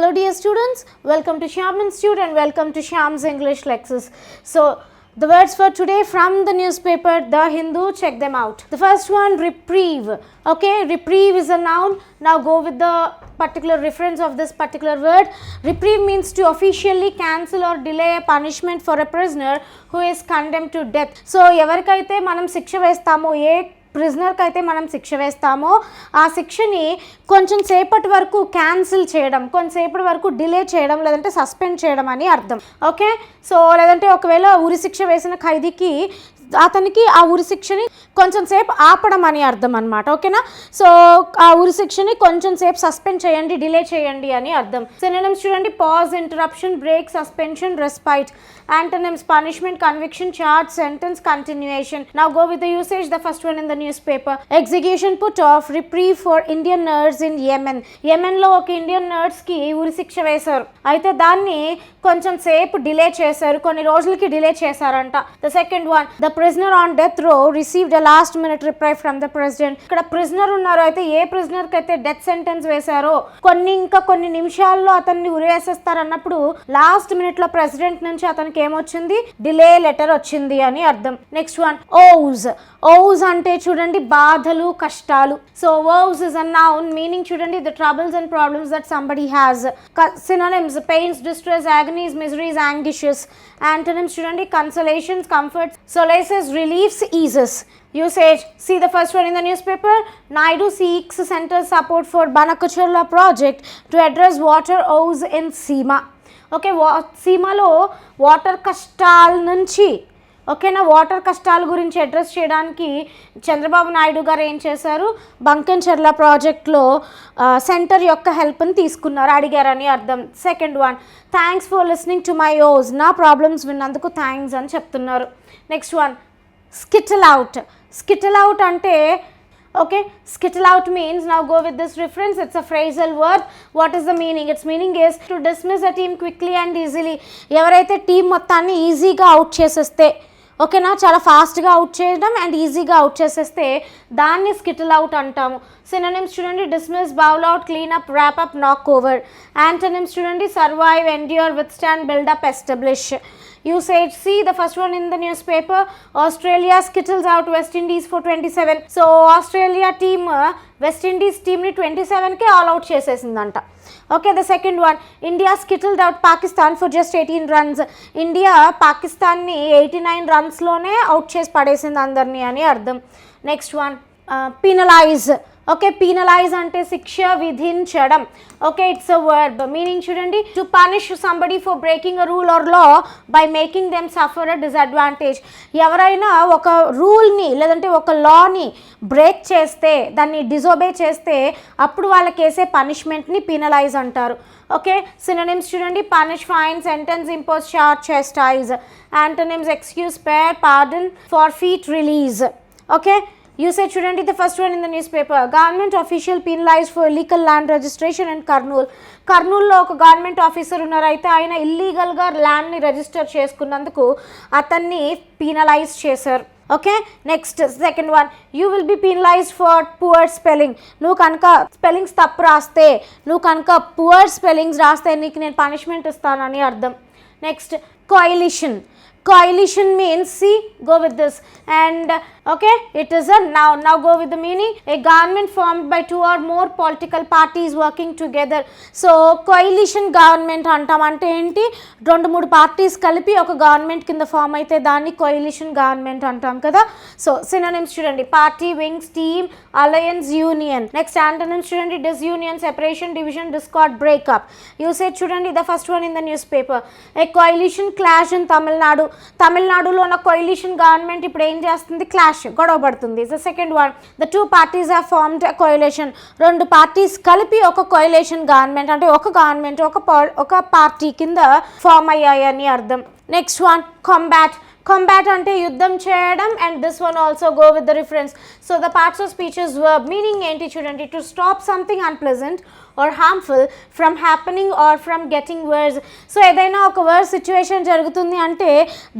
Hello dear students, welcome to Shyam Institute and welcome to Shyam's English Lexus. So the words for today from the newspaper The Hindu, check them out. The first one, reprieve. Okay, reprieve is a noun. Now go with the particular reference of this particular word. Reprieve means to officially cancel or delay a punishment for a prisoner who is condemned to death. So ఎవరికైతే మనం శిక్ష వేస్తామో ఏ ప్రిజనర్కి అయితే మనం శిక్ష వేస్తామో ఆ శిక్షని కొంచెం సేపటి వరకు క్యాన్సిల్ చేయడం కొంచెంసేపటి వరకు డిలే చేయడం లేదంటే సస్పెండ్ చేయడం అని అర్థం. ఓకే? సో లేదంటే ఒకవేళ ఉరి శిక్ష వేసిన ఖైదీకి అతనికి ఆ ఉరి శిక్షని కొంచెం సేపు ఆపడం అని అర్థం అనమాట ఓకేనా? సో ఆ ఉరి శిక్షని కొంచెం సేపు సస్పెండ్ చేయండి డిలే చేయండి అని అర్థం. సినిమ్స్ చూడండి pause interruption break suspension respite antonyms punishment conviction charge sentence continuation నా go with usage the first one in the newspaper execution put off reprieve for Indian nurse in Yemen ఎంఎన్లో ఒక Indian నర్స్కి ఉరి శిక్ష వేశారు. అయితే దాన్ని కొంచెం సేపు delay చేశారు కొన్ని రోజులకి డిలే చేశారంట. The second one the prisoner on death row received a last minute reply from the president ఇక్కడ ప్రిజనర్ ఉన్నారో. అయితే ఏ ప్రిజనర్కి అయితే డెత్ సెంటెన్స్ వేశారో కొన్ని ఇంకా కొన్ని నిమిషాల్లో అతన్ని ఉరివేసేస్తారు అన్నప్పుడు లాస్ట్ మినిట్లో ప్రెసిడెంట్ నుంచి అతనికి ఏమొచ్చింది? డిలే లెటర్ వచ్చింది అని అర్థం. నెక్స్ట్ వన్ ఓజ్ ఓజ్ అంటే చూడండి బాధలు కష్టాలు. So woes is an noun meaning చూడండి the troubles and problems that somebody has synonyms pains distress agonies miseries anguishes antonyms చూడండి consolations comforts comforts solaces reliefs eases usage see the first one in the newspaper naidu seeks central support for banakacharla project to address water woes in Seema okay వా సీమాలో water కష్టాల నుంచి ఓకేనా? Water కష్టాల గురించి address చేయడానికి చంద్రబాబు నాయుడు గారు ఏం చేశారు? బంకన్ చెర్ల ప్రాజెక్ట్లో సెంటర్ యొక్క హెల్ప్ని తీసుకున్నారు. అడిగారని అర్థం. Second one thanks for listening to my woes నా ప్రాబ్లమ్స్ విన్నందుకు థ్యాంక్స్ అని చెప్తున్నారు. Next one skittle out skittle out అంటే okay skittle out means now go with this reference it's a phrasal word what is the meaning it's meaning is to dismiss a team quickly and easily ఎవరైతే team మొత్తాన్ని ఈజీగా out చేసేస్తే ఓకేనా? చాలా ఫాస్ట్గా out చేయడం and ఈజీగా out చేసేస్తే దాన్ని స్కిటిల్ అవుట్ అంటాము. సినోనిమ్స్ చూడండి. Dismiss bowl out clean up wrap up knock over antonyms చూడండి. Survive endure withstand build up establish usage see the first one in the newspaper australia skittles out west indies for 27 so australia team uh, West Indies టీమ్ని twenty సెవెన్కే all out చేసేసిందంట. Okay the second one India skittle out Pakistan for just eighteen runs India పాకిస్తాన్ని eighty nine రన్స్లోనే out చేసి పడేసింది అందరినీ అని అర్థం. Next one penalise okay penalise అంటే శిక్ష విధించడం. Okay it's a word meaning చూడండి to punish somebody for breaking a rule or law by making them suffer a disadvantage ఎవరైనా ఒక రూల్ని లేదంటే ఒక లాని బ్రేక్ చేస్తే దాన్ని డిజోబే చేస్తే అప్పుడు వాళ్ళకి వేసే పనిష్మెంట్ని పీనలైజ్ అంటారు. ఓకే సినోనిమ్స్ చూడండి punish fine sentence impose charge chastise antonyms excuse spare pardon forfeit release okay usage చూడండి the first one in the newspaper. Government official penalized for illegal land registration in Kurnool కర్నూల్లో ఒక government officer ఉన్నారు. అయితే ఆయన ఇల్లీగల్గా ల్యాండ్ని register చేసుకున్నందుకు అతన్ని పీనలైజ్ చేశారు. Okay next second one you will be penalised for poor spelling నువ్వు కనుక స్పెల్లింగ్స్ తప్పు రాస్తే నువ్వు కనుక పువర్ స్పెల్లింగ్స్ రాస్తే నీకు నేను పనిష్మెంట్ ఇస్తానని అర్థం. Next coalition coalition means see go with this. And uh, okay it is a noun now go with the meaning. A government formed by two or more political parties working together. So coalition government అంటాం అంటే ఏంటి? రెండు మూడు parties కలిపి ఒక government కింద form అయితే దాన్ని కోయిలిషన్ గవర్నమెంట్ అంటాం కదా. సో సినోనిమ్స్ చూడండి. Party wings team alliance union next antonyms చూడండి. Disunion separation division discord breakup usage చూడండి the first one in the newspaper a coalition clash in Tamil Nadu తమిళనాడులో ఉన్న కొయిలిషన్ గవర్నమెంట్ ఇప్పుడు ఏం చేస్తుంది? క్లాష్ గొడవ పడుతుంది. The second one the two parties uh formed coalition రెండు పార్టీస్ కలిపి ఒక కొయిలేషన్ గవర్నమెంట్ అంటే ఒక గవర్నమెంట్ ఒక ఒక పార్టీ కింద ఫామ్ అయ్యాయని అర్థం. నెక్స్ట్ వన్ కాంబాట్ combat అంటే యుద్ధం చేయడం and this one also go with the reference so the parts of speeches verb meaning ఏంటి చూడండి? To stop something unpleasant or harmful from happening or from getting worse so ఏదైనా ఒక verse situation జరుగుతుంది అంటే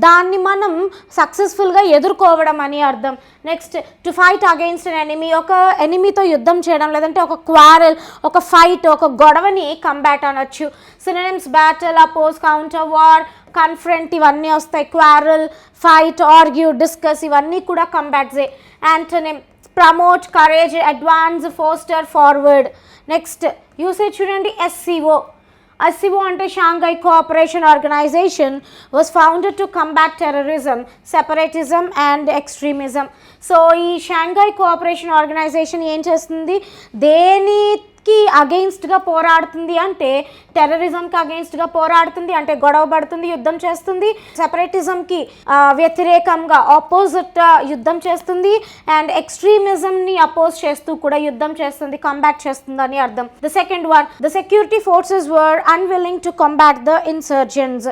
దాన్ని మనం సక్సెస్ఫుల్గా ఎదుర్కోవడం అని అర్థం. Next to fight against an enemy ఒక ఎనిమీతో యుద్ధం చేయడం లేదంటే ఒక క్వారల్ ఒక ఫైట్ ఒక గొడవని కంబ్యాట్ అనొచ్చు. Synonyms battle oppose counter war confront ఇవన్నీ వస్తాయి. క్వారల్ ఫైట్ ఆర్గ్యూ డిస్కస్ ఇవన్నీ కూడా కంబ్యాట్సే antonym promote courage advance foster forward next usage చూడండి ఎస్సీఓ ఎస్సీఓ అంటే Shanghai cooperation organisation was founded to combat terrorism separatism and extremism so ఈ Shanghai cooperation organisation ఏం చేస్తుంది? దేని కి అగెయిన్స్ట్గా పోరాడుతుంది అంటే టెర్రరిజంకి అగెయిన్స్ట్గా పోరాడుతుంది అంటే గొడవ పడుతుంది యుద్ధం చేస్తుంది. సెపరేటిజంకి వ్యతిరేకంగా ఆపోజిట్ యుద్ధం చేస్తుంది. అండ్ ఎక్స్ట్రీమిజంని అపోజ్ చేస్తూ కూడా యుద్ధం చేస్తుంది కంబ్యాట్ చేస్తుంది అని అర్థం the second one the security forces were unwilling to combat the insurgence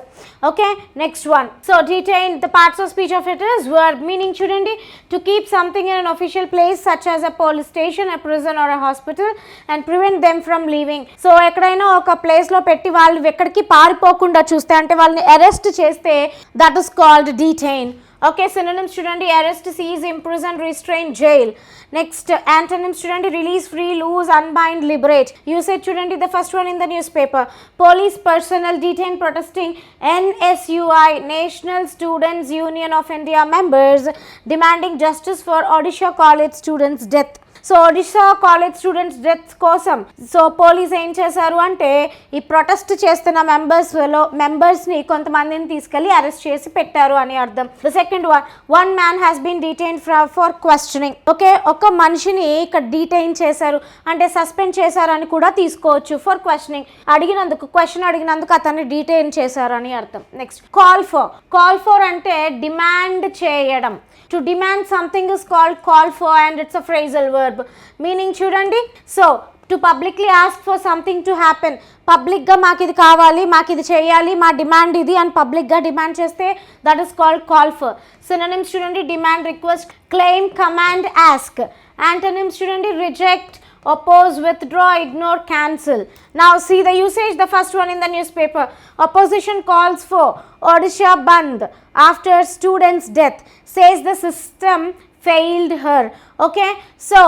okay next one so detain the parts of speech of it is verb meaning చూడండి to keep something in an official place such as a police station a prison or a hospital and prevent them from leaving so ఎక్కడైనా ఒక ప్లేస్లో పెట్టి వాళ్ళు ఎక్కడికి పారిపోకుండా చూస్తే అంటే వాళ్ళని అరెస్ట్ చేస్తే that is called detain okay synonyms చూడండి. Arrest seize imprison restrain jail next antonyms చూడండి. Release free loose unbind liberate usage చూడండి the first one in the newspaper police personnel detain protesting NSUI National Students Union of India members demanding justice for Odisha college students death so Odisha college students death కోసం so police ఏం చేశారు అంటే ఈ protest చేస్తున్న మెంబర్స్లో మెంబర్స్ని కొంతమందిని తీసుకెళ్ళి అరెస్ట్ చేసి పెట్టారు అని అర్థం. The second one one man has been detain for questioning okay ఒక మనిషిని ఇక్కడ డీటైన్ చేశారు అంటే సస్పెండ్ చేశారు అని కూడా తీసుకోవచ్చు ఫర్ క్వశ్చనింగ్ అడిగినందుకు క్వశ్చన్ అడిగినందుకు అతన్ని డీటైన్ చేశారు అని అర్థం. Next call for call for అంటే డిమాండ్ చేయడం. To demand something is called call for and it's a phrasal verb meaning చూడండి so to publicly ask for something to happen పబ్లిక్గా మాకు ఇది కావాలి మాకు ఇది చేయాలి మా డిమాండ్ ఇది అని పబ్లిక్గా డిమాండ్ చేస్తే that is called call for synonyms చూడండి demand request claim command ask antonyms చూడండి reject oppose withdraw ignore cancel now see the usage the first one in the newspaper opposition calls for odisha band after student's death says the system failed her okay so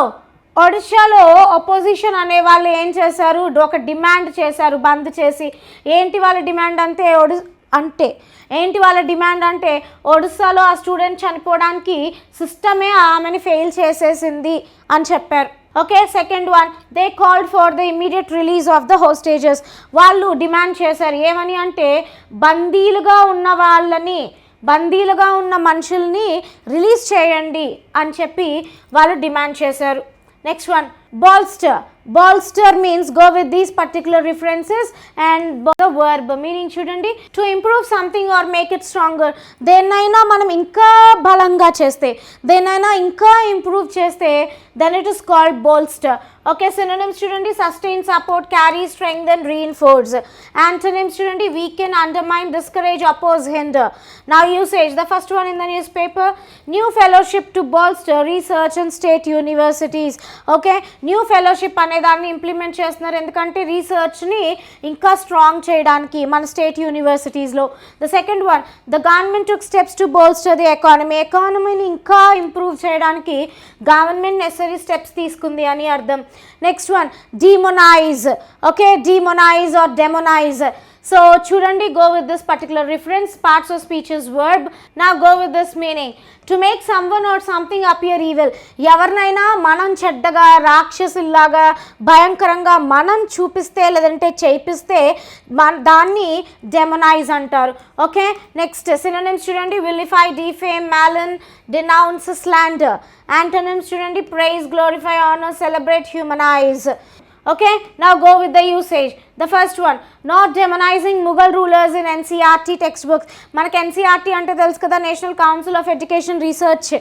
ఒడిషాలో opposition అనే వాళ్ళు ఏం చేశారు? ఒక demand చేశారు బంద్ చేసి. ఏంటి వాళ్ళ demand అంతే ఒడి అంటే ఏంటి వాళ్ళ డిమాండ్ అంటే ఒడిస్సాలో ఆ స్టూడెంట్ చనిపోవడానికి సిస్టమే ఆమెని ఫెయిల్ చేసేసింది అని చెప్పారు. Okay second one they called for the immediate release of the hostages వాళ్ళు డిమాండ్ చేశారు. ఏమని అంటే బందీలుగా ఉన్న వాళ్ళని బందీలుగా ఉన్న మనుషుల్ని రిలీజ్ చేయండి అని చెప్పి వాళ్ళు డిమాండ్ చేశారు. Next one bolster. Bolster means go with these particular references and the verb meaning చూడండి. To improve something or make it stronger దేన్నైనా మనం ఇంకా బలంగా చేస్తే దేన్నైనా ఇంకా ఇంప్రూవ్ చేస్తే then it is called bolster okay synonyms చూడండి. Sustain support carry strength and reinforce antonyms చూడండి. Weaken undermine discourage oppose hinder నా usage the first one in the newspaper new fellowship to bolster research and state universities okay new fellowship అనే దాన్ని implement చేస్తున్నారు. ఎందుకంటే రీసెర్చ్ని ఇంకా strong చేయడానికి మన state యూనివర్సిటీస్లో the second one the government took steps to bolster the economy ఎకానమీని ఇంకా improve చేయడానికి government necessary steps తీసుకుంది అని అర్థం. Next one demonise okay demonise or demonise so చూడండి go with this particular reference parts of speeches verb నా go with this meaning to make someone or something appear evil ఎవరినైనా మనం చెడ్డగా రాక్షసుల్లాగా భయంకరంగా మనం చూపిస్తే లేదంటే చేయిస్తే మన దాన్ని డెమనైజ్ అంటారు. ఓకే నెక్స్ట్ సినోనిమ్స్ చూడండి. Vilify defame malign denounce slander antonyms చూడండి. Praise glorify honour celebrate humanise Okay, now go with the usage. The first one, not demonizing Mughal rulers in NCRT textbooks. మనకి NCERT అంటే తెలుసు కదా National Council of Education Research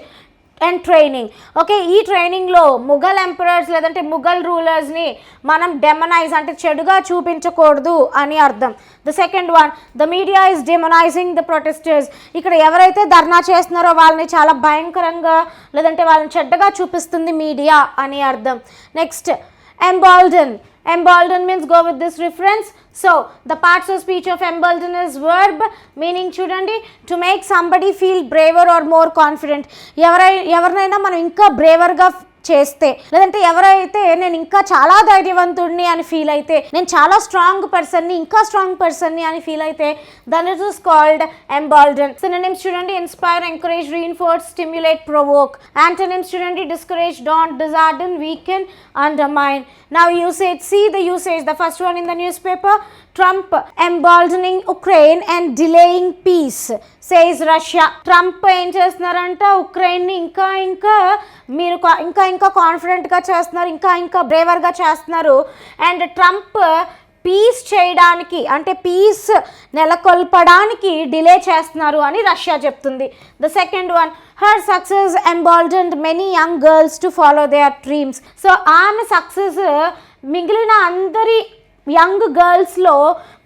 and Training okay ఈ ట్రైనింగ్లో Mughal emperors లేదంటే ముఘల్ రూలర్స్ని మనం demonise అంటే చెడుగా చూపించకూడదు అని అర్థం. The second one the media is demonising the protesters ఇక్కడ ఎవరైతే ధర్నా చేస్తున్నారో వాళ్ళని చాలా భయంకరంగా లేదంటే వాళ్ళని చెడ్డగా చూపిస్తుంది మీడియా అని అర్థం. Next embolden embolden means go with this reference so the parts of speech of embolden is verb meaning చూడండి to make somebody feel braver or more confident ఎవరై ఎవరినైనా మనం ఇంకా బ్రేవర్గా చేస్తే. లేదంటే ఎవరైతే నేను ఇంకా చాలా ధైర్యవంతుడిని అని ఫీల్ అయితే నేను చాలా స్ట్రాంగ్ పర్సన్ని ఇంకా స్ట్రాంగ్ పర్సన్ని అని ఫీల్ అయితే then it is called embolden synonyms చూడండి inspire encourage reinforce stimulate provoke antonyms చూడండి discourage daunt dishearten weaken undermine నా usage see the usage the first one in the newspaper Trump emboldening Ukraine and delaying peace says Russia Trump ఏం చేస్తున్నారంట? ఉక్రెయిన్ని ఇంకా ఇంకా మీరు కా- ఇంకా ఇంకా కాన్ఫిడెంట్గా చేస్తున్నారు ఇంకా ఇంకా బ్రేవర్గా చేస్తున్నారు. అండ్ ట్రంప్ పీస్ చేయడానికి అంటే పీస్ నెలకొల్పడానికి డిలే చేస్తున్నారు అని రష్యా చెప్తుంది. The second one her success emboldened many young girls to follow their dreams so ఆమె సక్సెస్ మిగిలిన అందరి యంగ్ గర్ల్స్లో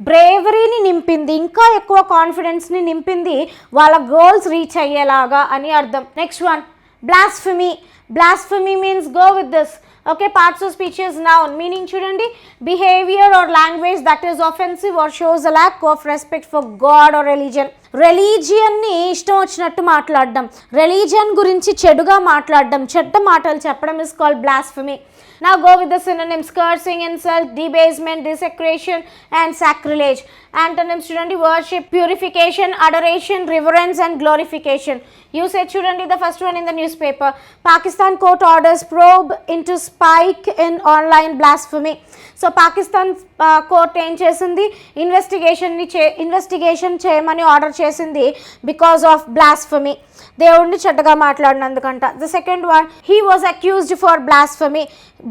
బ్రేవరీని నింపింది ఇంకా ఎక్కువ కాన్ఫిడెన్స్ని నింపింది వాళ్ళ గోల్స్ రీచ్ అయ్యేలాగా అని అర్థం. Next one blasphemy blasphemy means go with this okay parts of speeches noun meaning చూడండి behaviour or language that is offensive or shows a lack of respect for god or religion రిలీజియన్ని ఇష్టం వచ్చినట్టు మాట్లాడడం. Religion గురించి చెడుగా మాట్లాడడం. చెడ్డ మాటలు చెప్పడం is called blasphemy Now go with the synonyms cursing, insult, debasement, desecration, and sacrilege. Antonyms చూడండి worship, purification, adoration, reverence, and glorification. Usage చూడండి the first one in the newspaper. Pakistan court orders probe into spike in online blasphemy. So Pakistan court ఏం చేసింది ఇన్వెస్టిగేషన్ని చే investigation చేయమని order చేసింది because of blasphemy దేవుడిని చెడ్డగా మాట్లాడినందుకంట the second one he was accused for blasphemy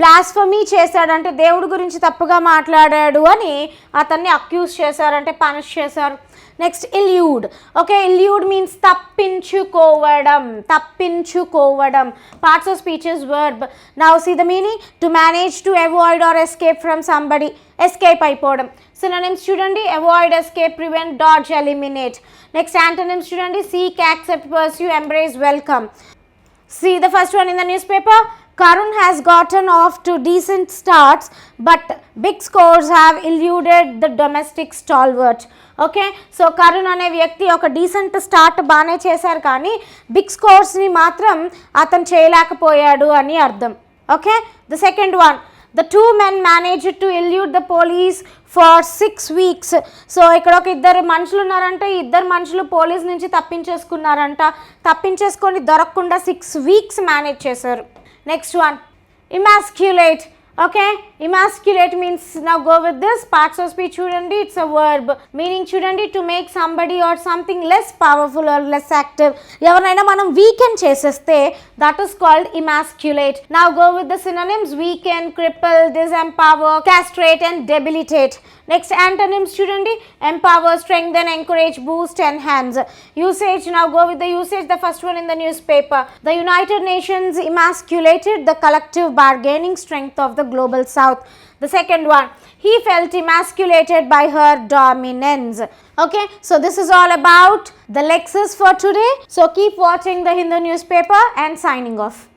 blasphemy చేశాడంటే దేవుడి గురించి తప్పుగా మాట్లాడాడు అని అతన్ని అక్యూజ్ చేశారంటే పనిష్ చేశారు. Next elude okay elude means తప్పించుకోవడం తప్పించుకోవడం. Parts of speeches verb now see the meaning to manage to avoid or escape from somebody escape అయిపోవడం. సినోనిమ్స్ చూడండి avoid escape prevent dodge eliminate next antonyms చూడండి seek accept pursue embrace welcome see the first one in the newspaper Karun has gotten off to decent starts, but big scores have eluded the domestic stalwart. Okay so Karun అనే వ్యక్తి ఒక decent start బాగానే చేశారు కానీ big స్కోర్స్ని మాత్రం అతను చేయలేకపోయాడు అని అర్థం. Okay the second one the two men managed to elude the police for six weeks so ఇక్కడ ఒక ఇద్దరు మనుషులు ఉన్నారంటే. ఇద్దరు మనుషులు పోలీస్ నుంచి తప్పించేసుకున్నారంట. తప్పించేసుకొని దొరకకుండా సిక్స్ వీక్స్ మేనేజ్ చేశారు. Next one emasculate okay emasculate means నా go with this parts of speech చూడండి ఇట్స్ అ వర్బ్ మీనింగ్ చూడండి to make somebody or something less powerful or less active ఎవరినైనా మనం వీకెండ్ చేసేస్తే దట్ ఈస్ కాల్డ్ ఇమాస్క్యులేట్ నా go with the synonyms weakened cripple disempower castrate and debilitate next antonyms చూడండి empower strengthen encourage boost enhance usage now go with the usage the first one in the newspaper the united nations emasculated the collective bargaining strength of the global south. The second one he felt emasculated by her dominance. Okay so this is all about the lexis for today. So keep watching the hindu newspaper and signing off